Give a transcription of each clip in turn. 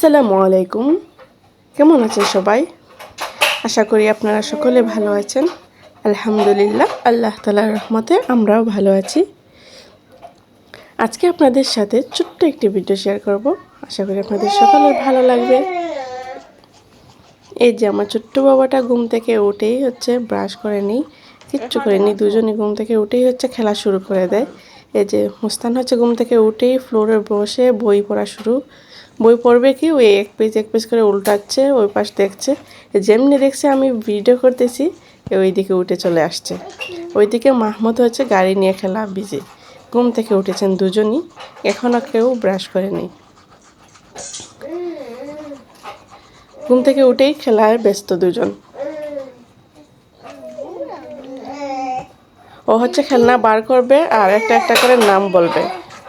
আসসালামু আলাইকুম। কেমন আছেন সবাই? আশা করি আপনারা সকলে ভালো আছেন। আলহামদুলিল্লাহ, আল্লাহ তালার রহমতে আমরাও ভালো আছি। আজকে আপনাদের সাথে ছোট্ট একটি ভিডিও শেয়ার করব। আশা করি আপনাদের সকলের ভালো লাগবে। এই যে আমার ছোট্ট বাবাটা ঘুম থেকে উঠেই হচ্ছে ব্রাশ করে নিই, কিচ্ছু করেনি দুজনই ঘুম থেকে উঠেই হচ্ছে খেলা শুরু করে দেয়। এই যে মুস্তান হচ্ছে ঘুম থেকে উঠেই ফ্লোরে বসে বই পড়া শুরু বই পড়বে কি? ওই এক পেজ এক পেজ করে উল্টাচ্ছে, ওই পাশ দেখছে। যেমনি দেখছে, আমি ভিডিও করতেছি ওই দিকে উঠে চলে আসছে। ওইদিকে মাহমুদ হচ্ছে গাড়ি নিয়ে খেলা বিজি ঘুম থেকে উঠেছেন দুজনই এখনও কেউ ব্রাশ করেনি ঘুম থেকে উঠেই খেলায় ব্যস্ত দুজন। ও হচ্ছে খেলনা বার করবে আর একটা একটা করে নাম বলবে।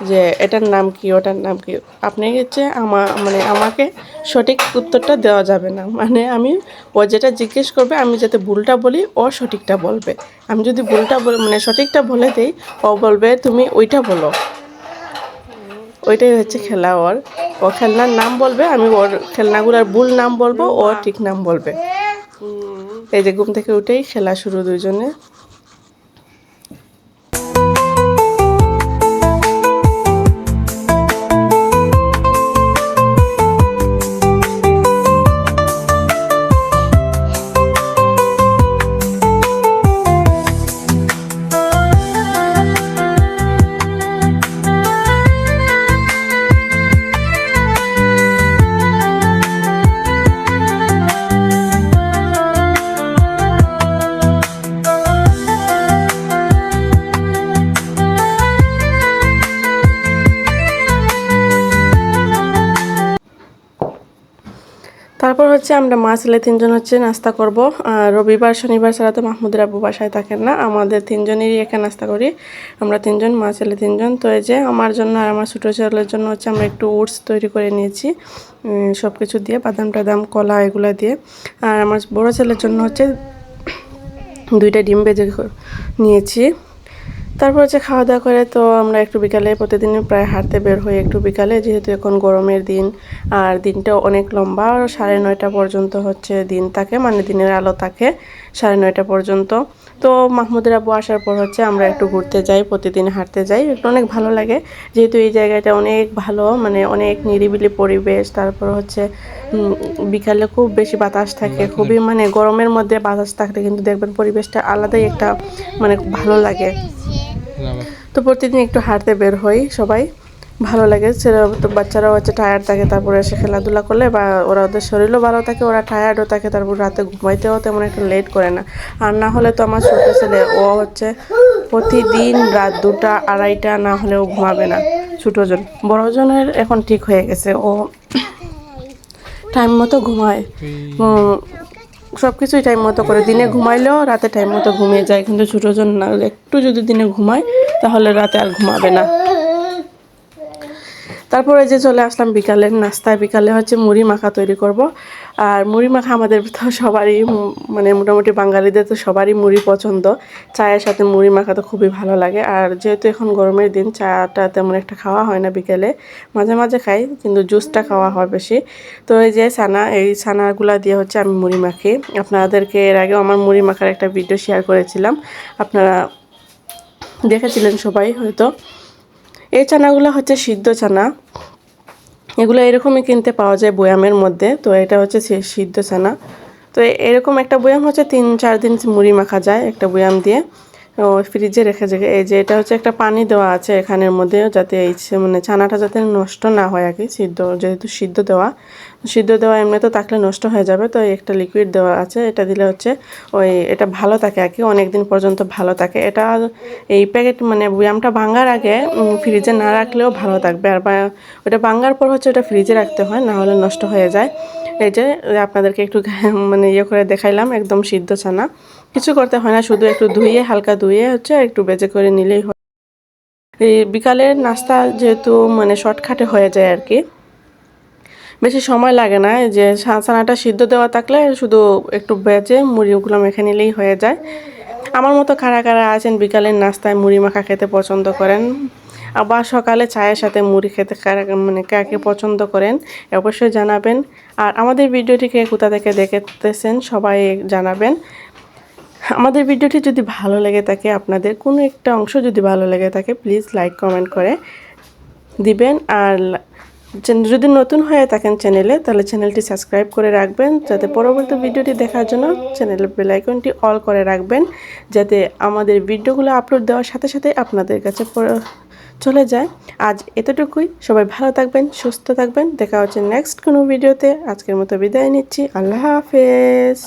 যে এটার নাম কি, ওটার নাম কি? আপনি হচ্ছে আমা মানে আমাকে সঠিক উত্তরটা দেওয়া যাবে না। মানে আমি ও যেটা জিজ্ঞেস করবে, আমি যাতে ভুলটা বলি, ও সঠিকটা বলবে। আমি যদি ভুলটা বল মানে সঠিকটা বলে দিই, ও বলবে, তুমি ওইটা বলো। ওইটাই হচ্ছে খেলা ওর। ও খেলনার নাম বলবে, আমি ওর খেলনাগুলোর ভুল নাম বলব, ও ঠিক নাম বলবে। এই যে ঘুম থেকে উঠেই খেলা শুরু দুজনে তারপর হচ্ছে আমরা মা ছেলে তিনজন হচ্ছে নাস্তা করব। রবিবার, শনিবার ছাড়া তো মাহমুদের আব্বু বাসায় থাকেন না। আমাদের তিনজনেরই এখানে নাস্তা করি। আমরা তিনজন, মা ছেলে তিনজন। তো এই যে আমার জন্য আর আমার ছোটো ছেলের জন্য হচ্ছে আমরা একটু ওটস তৈরি করে নিয়েছি। সব কিছু দিয়ে বাদাম টাদাম, কলা এগুলো দিয়ে। আর আমার বড় ছেলের জন্য হচ্ছে দুইটা ডিম বেজে নিয়েছি। তারপর হচ্ছে খাওয়া দাওয়া করে তো আমরা একটু বিকালে প্রতিদিন প্রায় হাঁটতে বের হই একটু বিকালে যেহেতু এখন গরমের দিন। আর দিনটা অনেক লম্বা আর সাড়ে নয়টা পর্যন্ত হচ্ছে দিন থাকে মানে দিনের আলো থাকে সাড়ে নয়টা পর্যন্ত। তো মাহমুদের আব্বু আসার পর হচ্ছে আমরা একটু ঘুরতে যাই প্রতিদিন হাঁটতে যাই একটু অনেক ভালো লাগে। যেহেতু এই জায়গাটা অনেক ভালো মানে অনেক নিরিবিলি পরিবেশ তারপর হচ্ছে বিকালে খুব বেশি বাতাস থাকে খুবই মানে গরমের মধ্যে বাতাস থাকলে কিন্তু দেখবেন পরিবেশটা আলাদাই একটা মানে ভালো লাগে। তো প্রতিদিন একটু হাঁটতে বের হই সবাই। ভালো লাগে ছেলে তো বাচ্চারাও হচ্ছে টায়ার্ড থাকে তারপরে এসে খেলাধুলা করলে বা ওরা ওদের শরীরও ভালো থাকে ওরা টায়ার্ডও থাকে তারপর রাতে ঘুমাইতেও তেমন একটা লেট করে না। আর না হলে তো আমার ছোটো ছেলে ও হচ্ছে প্রতিদিন রাত দুটা আড়াইটা না হলেও ঘুমাবে না ছোটোজন বড়জনের এখন ঠিক হয়ে গেছে ও টাইম মতো ঘুমায়। সব কিছুই টাইম মতো করে। দিনে ঘুমাইলেও রাতে টাইম মতো ঘুমিয়ে যায়। কিন্তু ছোটোজন না, একটু যদি দিনে ঘুমায়, তাহলে রাতে আর ঘুমাবে না। তারপরে যে চলে আসলাম বিকালের নাস্তায়। বিকালে হচ্ছে মুড়ি মাখা তৈরি করব। আর মুড়ি মাখা আমাদের তো সবারই মানে মোটামুটি বাঙালিদের তো সবারই মুড়ি পছন্দ। চায়ের সাথে মুড়ি মাখা তো খুবই ভালো লাগে। আর যেহেতু এখন গরমের দিন, চাটা তেমন একটা খাওয়া হয় না বিকেলে। মাঝে মাঝে খাই, কিন্তু জুসটা খাওয়া হয় বেশি। তো এই যে ছানা, এই ছানাগুলা দিয়ে হচ্ছে আমি মুড়ি মাখি। আপনাদেরকে এর আগেও আমার মুড়ি মাখার একটা ভিডিও শেয়ার করেছিলাম। আপনারা দেখেছিলেন সবাই হয়তো। এই চানাগুলো হচ্ছে সিদ্ধ চানা। এগুলো এরকমই কিনতে পাওয়া যায় বয়ামের মধ্যে। তো এটা হচ্ছে সিদ্ধ চানা। তো এরকম একটা বয়াম হচ্ছে তিন চার দিন মুড়ি মাখা যায় একটা বয়াম দিয়ে। ফ্রিজে রেখে যায় এই যে এটা হচ্ছে একটা পানি দেওয়া আছে এখানের মধ্যে যাতে এই মানে ছানাটা যাতে নষ্ট না হয় আর কি, সিদ্ধ যেহেতু সিদ্ধ দেওয়া। সিদ্ধ দেওয়া এমনি তো থাকলে নষ্ট হয়ে যাবে, তো একটা লিকুইড দেওয়া আছে। এটা দিলে হচ্ছে ওই এটা ভালো থাকে আর কি অনেক দিন পর্যন্ত ভালো থাকে। এটা এই প্যাকেট মানে ব্যায়ামটা ভাঙার আগে ফ্রিজে না রাখলেও ভালো থাকবে। আর ওটা ভাঙার পর হচ্ছে ওটা ফ্রিজে রাখতে হয়, না হলে নষ্ট হয়ে যায়। এই যে আপনাদেরকে একটু মানে ইয়ে করে দেখাইলাম, একদম সিদ্ধ ছানা। কিছু করতে হয় না, শুধু একটু ধুয়ে, হালকা ধুয়ে হচ্ছে, একটু বেজে করে নিলেই হয়। এই বিকালের নাস্তা যেহেতু মানে শর্টকাটে হয়ে যায় আর কি। বেশি সময় লাগে না যে ছানাটা সিদ্ধ দেওয়া থাকলে শুধু একটু বেজে মুড়িগুলো মেখে নিলেই হয়ে যায়। আমার মতো কারা কারা আছেন বিকালের নাস্তায় মুড়ি মাখা খেতে পছন্দ করেন? আবার সকালে চায়ের সাথে মুড়ি খেতে মানে কাকে পছন্দ করেন, অবশ্যই জানাবেন। আর আমাদের ভিডিওটিকে কোথা থেকে দেখতেছেন সবাই জানাবেন। আমাদের ভিডিওটি যদি ভালো লেগে থাকে, আপনাদের কোনো একটা অংশ যদি ভালো লেগে থাকে প্লিজ লাইক কমেন্ট করে দিবেন। আর যদি নতুন হয়ে থাকেন চ্যানেলে, তাহলে চ্যানেলটি সাবস্ক্রাইব করে রাখবেন, যাতে পরবর্তী ভিডিওটি দেখার জন্য চ্যানেলের বেলাইকনটি অল করে রাখবেন, যাতে আমাদের ভিডিওগুলো আপলোড দেওয়ার সাথে সাথে আপনাদের কাছে চলে যায়। আজ এতটুকুই। সবাই ভালো থাকবেন, সুস্থ থাকবেন। দেখা হচ্ছে নেক্সট কোনো ভিডিওতে আজকের মতো বিদায় নিচ্ছি। আল্লাহ হাফেজ।